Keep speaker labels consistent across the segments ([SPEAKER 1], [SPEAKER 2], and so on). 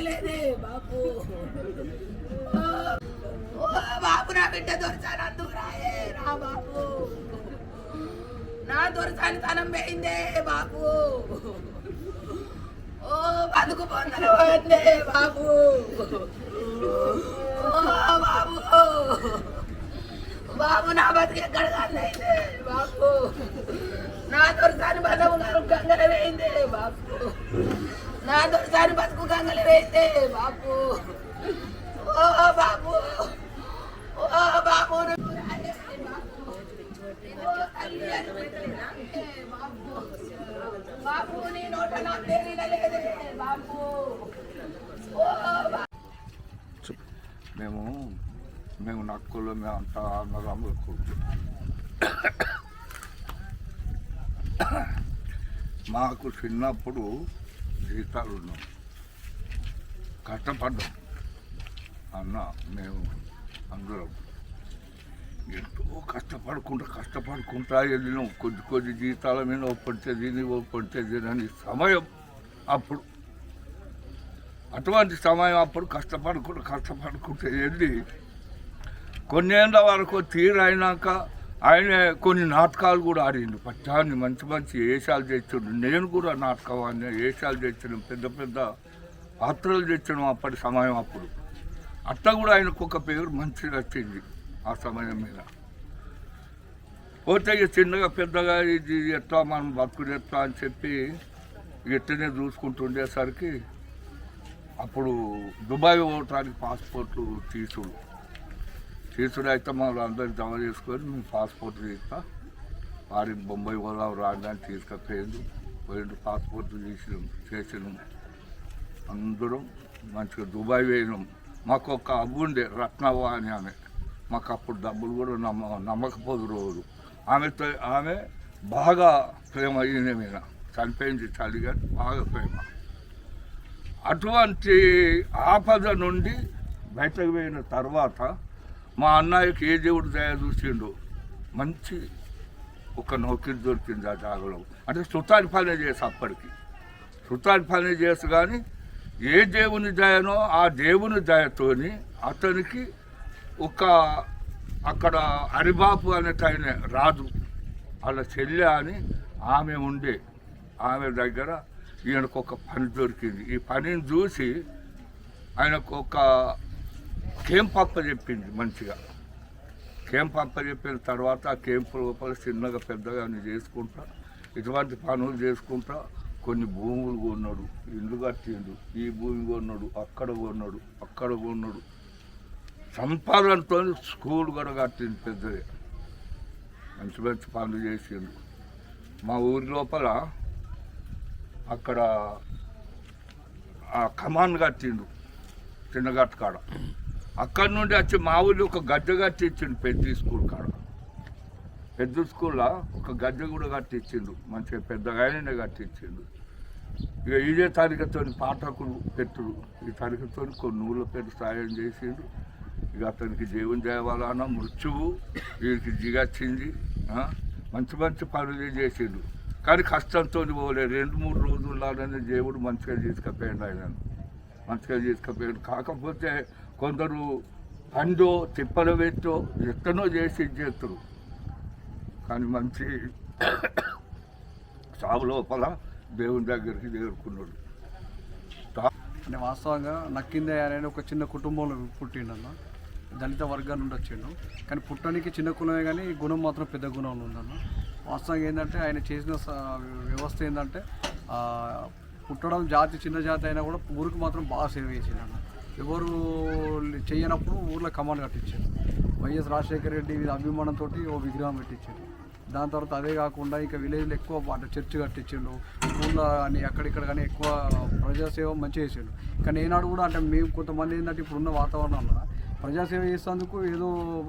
[SPEAKER 1] లేదే బాపు ఓ, బాపు నా బిడ్డ దొరచాను అందుకురాయే రా బాపు నా దొరచాని తనం పోయిందే బాపు ఓ బతుకు పొందలు పోయిందే బాపు ఓ బాబు. బాబు నా బతుకు ఎక్కడ కన్నైందే బాబు. నా దొరసాని గారు గంగల వేయిందే బాబు. నా దొరసారి బతుకు గంగల వేయిందే బాబు. ఓ బాపు ఓ బాపు బాపు నీ నోట నా పేరు బాపు
[SPEAKER 2] మేము మేము నక్కులు మేము అంతా అన్నదమ్ములు కూర్చు మాకు చిన్నప్పుడు జీతాలు ఉన్నాం కష్టపడ్డాం. అన్న మేము అందరం ఎంతో కష్టపడుకుంటా కష్టపడుకుంటా వెళ్ళినాం. కొద్ది కొద్ది జీతాల మీద ఓ పడితే దీని ఓ పడితే దీని సమయం అప్పుడు. అటువంటి సమయం అప్పుడు కష్టపడుకుంటూ కష్టపడుకుంటూ వెళ్ళి కొన్నేళ్ళ వరకు తీరైనాక ఆయన కొన్ని నాటకాలు కూడా ఆడిండు. పచ్చాన్ని మంచి మంచి వేషాలు తెచ్చిండు నేను కూడా నాటకం వేషాలు తెచ్చాను పెద్ద పెద్ద పాత్రలు తెచ్చడం అప్పటి సమయం అప్పుడు. అట్లా కూడా ఆయనకు ఒక పేరు మంచిగా వచ్చింది ఆ సమయం మీద. పోతే ఇక చిన్నగా పెద్దగా ఇది ఎట్లా మనం బతుకుడు ఎట్లా అని చెప్పి ఎట్టనే చూసుకుంటుండేసరికి అప్పుడు దుబాయ్ పోవటానికి పాస్పోర్ట్లు తీసుడు. తీసుడు అయితే మమ్మల్ని అందరికి జమ చేసుకొని మేము పాస్పోర్ట్ తీస్తా. వారి బొంబాయి పోదాం రాగానే తీసుకపోయిండు. పోయిండు పాస్పోర్ట్ తీసినాం చేసినాం. అందరం మంచిగా దుబాయ్ పోయినాం. మాకు ఒక అబ్బుండే రత్నవ్వ అని ఆమె. మాకు అప్పుడు డబ్బులు కూడా నమ్మ నమ్మకపోదు రోజు. ఆమెతో ఆమె బాగా ప్రేమ అయ్యింది మీద. చనిపోయింది చలిగా బాగా ప్రేమ. అటువంటి ఆపద నుండి బయటకు పోయిన తర్వాత మా అన్నయ్యకి ఏ దేవుడు దయ చూసిండు మంచి ఒక నౌకరి దొరికింది ఆ జాగలో. అంటే సుతాని పాలన చేసి అప్పటికి. సుతాని పాలన చేసి కానీ ఏ దేవుని దయనో ఆ దేవుని దయతోని అతనికి ఒక అక్కడ హరిబాపు అనే ఆయన రాజు వాళ్ళ చెల్లె అని ఆమె ఉండే ఆమె దగ్గర ఈయనకు ఒక పని దొరికింది. ఈ పనిని చూసి ఆయనకు ఒక కేం అప్ప చెప్పింది మంచిగా. కేం అప్ప చెప్పిన తర్వాత ఆ కేంపు లోపల చిన్నగా పెద్దగా అన్ని చేసుకుంటా ఇటువంటి పనులు చేసుకుంటా కొన్ని భూములు కొన్నాడు. ఇల్లు కట్టిండు. ఈ భూమి కొన్నాడు అక్కడ కొన్నాడు అక్కడ కొన్నాడు. సంపాదనతో స్కూల్ కూడా కట్టింది పెద్దది. మంచి మంచి పనులు చేసిండు. మా ఊరి లోపల అక్కడ ఆ కమాన్ కట్టిండు చిన్న కాడ. అక్కడి నుండి వచ్చి మా ఊళ్ళో ఒక గడ్డ కట్టి ఇచ్చిండు పెద్ద స్కూల్ కాడ. పెద్ద స్కూల్లో ఒక గడ్డ కూడా కట్టి ఇచ్చిండు. మంచిగా పెద్దగా ఆయననే కట్టి ఇచ్చిండు. ఇక ఇదే తారీఖుతో పాఠకులు పెట్టుడు. ఈ తారీఖుతో కొన్ని ఊళ్ళో పెట్టి సాయం చేసిండు. ఇక అతనికి దేవుని దేవాలన్న మృత్యువు వీరికి జిగచ్చింది మంచి మంచి పనులు చేసిండు. కానీ కష్టంతో పోలే. రెండు మూడు రోజుల్లోనే దేవుడు మంచిగా తీసుకుపోయాడు ఆయన మంచిగా తీసుకుపోయాడు. కాకపోతే కొందరు పండో తిప్పల పెట్టో ఎక్కడో చేసి ఇది చేస్తారు కానీ మంచి సాగు లోపల దేవుని దగ్గరికి చేరుకున్నాడు.
[SPEAKER 3] అంటే వాస్తవంగా నక్కిందే అనే ఒక చిన్న కుటుంబంలో పుట్టిండన్న. దళిత వర్గాల నుండి వచ్చిండు. కానీ పుట్టడానికి చిన్న కులమే కానీ గుణం మాత్రం పెద్ద గుణంలో ఉందన్న. వాస్తవంగా ఏంటంటే ఆయన చేసిన వ్యవస్థ ఏంటంటే పుట్టడం జాతి చిన్న జాతి అయినా కూడా ఊరికి మాత్రం బాగా సేవ చేసిండన్న. ఎవరు చేయనప్పుడు ఊర్లో కమాండ్ కట్టించారు. వైఎస్ రాజశేఖర రెడ్డి మీద అభిమానంతో ఓ విగ్రహం పెట్టించారు. దాని తర్వాత అదే కాకుండా ఇంకా విలేజ్లో ఎక్కువ అంటే చర్చ్ కట్టించిండు. ఊళ్ళో అని అక్కడిక్కడ కానీ ఎక్కువ ప్రజాసేవ మంచి చేసిండు. కానీ ఏనాడు కూడా అంటే మేము కొంతమంది ఏంటంటే ఇప్పుడున్న వాతావరణంలో ప్రజాసేవ చేసేందుకు ఏదో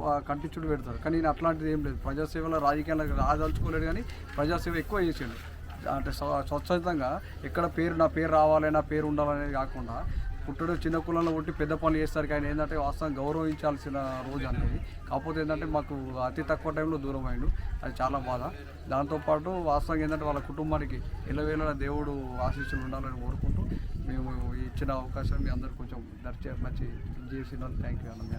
[SPEAKER 3] ఆ, కంటించుడు పెడతారు. కానీ నేను అట్లాంటిది ఏం లేదు. ప్రజాసేవలో రాజకీయాలకు రాదలుచుకోలేడు కానీ ప్రజాసేవ ఎక్కువ చేసిండు. అంటే స్వచ్ఛతంగా ఎక్కడ పేరు నా పేరు రావాలి నా పేరు ఉండాలనేది కాకుండా పుట్టడు చిన్న కులంలో ఉంటే పెద్ద పనులు చేస్తారు. ఆయన ఏంటంటే వాస్తవం గౌరవించాల్సిన రోజు అనేది. కాకపోతే ఏంటంటే మాకు అతి తక్కువ టైంలో దూరం అయిండు. అది చాలా బాధ. దాంతోపాటు వాస్తవంగా ఏంటంటే వాళ్ళ కుటుంబానికి ఎల్లవేళ దేవుడు ఆశీస్సులు ఉండాలని కోరుకుంటున్నాను మేము ఇచ్చిన అవకాశం మీ అందరు కొంచెం దర్చే చేసిన థ్యాంక్ యూ అన్న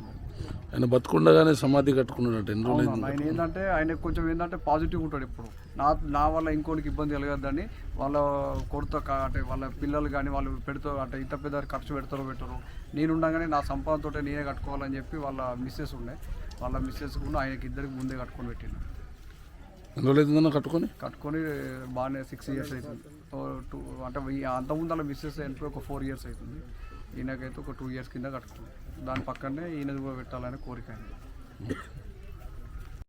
[SPEAKER 4] ఆయన బతుకుండగానే సమాధి కట్టుకున్నాడు ఎన్ని రోజులు
[SPEAKER 3] ఆయన ఏంటంటే ఆయన కొంచెం ఏంటంటే పాజిటివ్ ఉంటాడు ఇప్పుడు నా నా వల్ల ఇంకోటికి ఇబ్బంది కలగద్దని వాళ్ళ కొడుతో అంటే వాళ్ళ పిల్లలు కానీ వాళ్ళు పెడుతూ అంటే ఇంత పెద్ద ఖర్చు పెడతారో పెట్టరు. నేను ఉండగానే నా సంపాదనతో నేనే కట్టుకోవాలని చెప్పి వాళ్ళ మిస్సెస్ ఉండే. వాళ్ళ మిస్సెస్ కూడా ఆయనకి ఇద్దరికి ముందే కట్టుకొని పెట్టిండు.
[SPEAKER 4] ఎన్ని రోజులు అవుతుందన్న కట్టుకొని?
[SPEAKER 3] కట్టుకొని బాగానే సిక్స్ ఇయర్స్ అవుతుంది. టూ అంటే అంతకుముందు అలా మిస్సెస్ ఎంట్రీ ఒక ఫోర్ ఇయర్స్ అవుతుంది. ఈయనకైతే ఒక టూ ఇయర్స్ కింద కట్టుకున్నాం. దాని పక్కనే ఈయనది కూడా పెట్టాలని కోరిక అయింది.